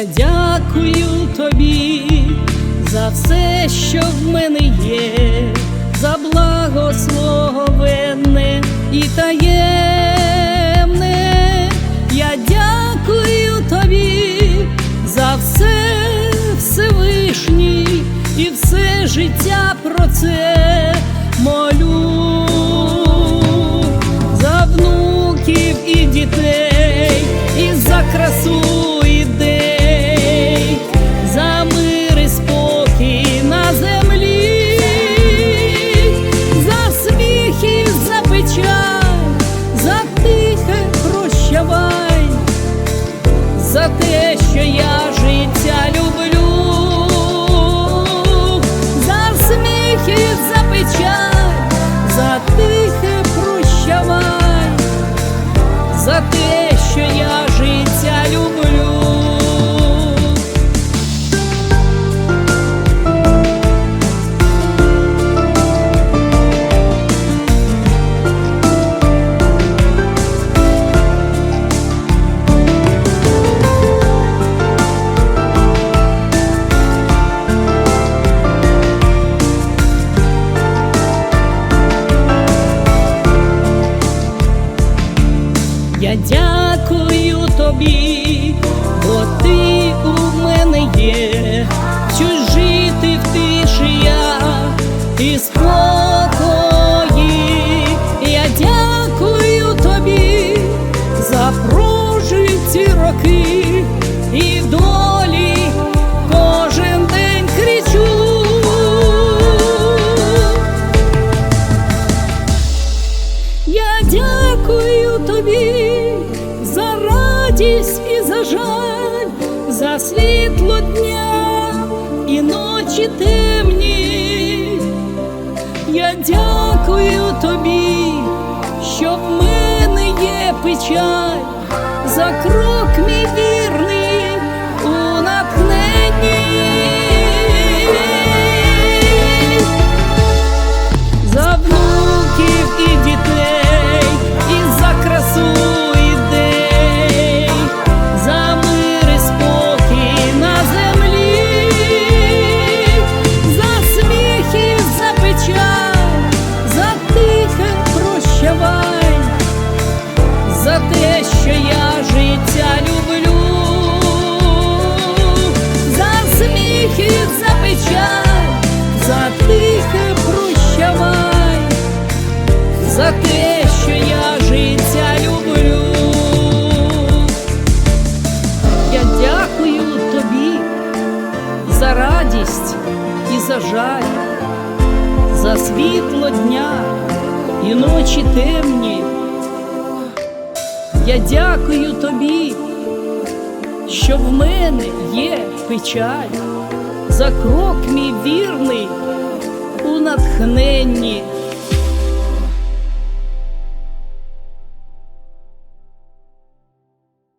Я дякую тобі за все, що в мене є, за благословенне і таємне. Я дякую тобі за все Всевишній і все життя про це молю за внуків і дітей, і за красу Я дякую тобі, бо ти у мене є, що жити в тиші я і спокої. Я дякую тобі за прожиті роки і долі кожен день кричу. Я дякую тобі радість і за жаль, за світло дня і ночі темні. Я дякую тобі, що в мене є печаль, за за те, що я життя люблю. Я дякую тобі за радість і за жаль, за світло дня і ночі темні. Я дякую тобі, що в мене є печаль, за крок мій вірний у натхненні.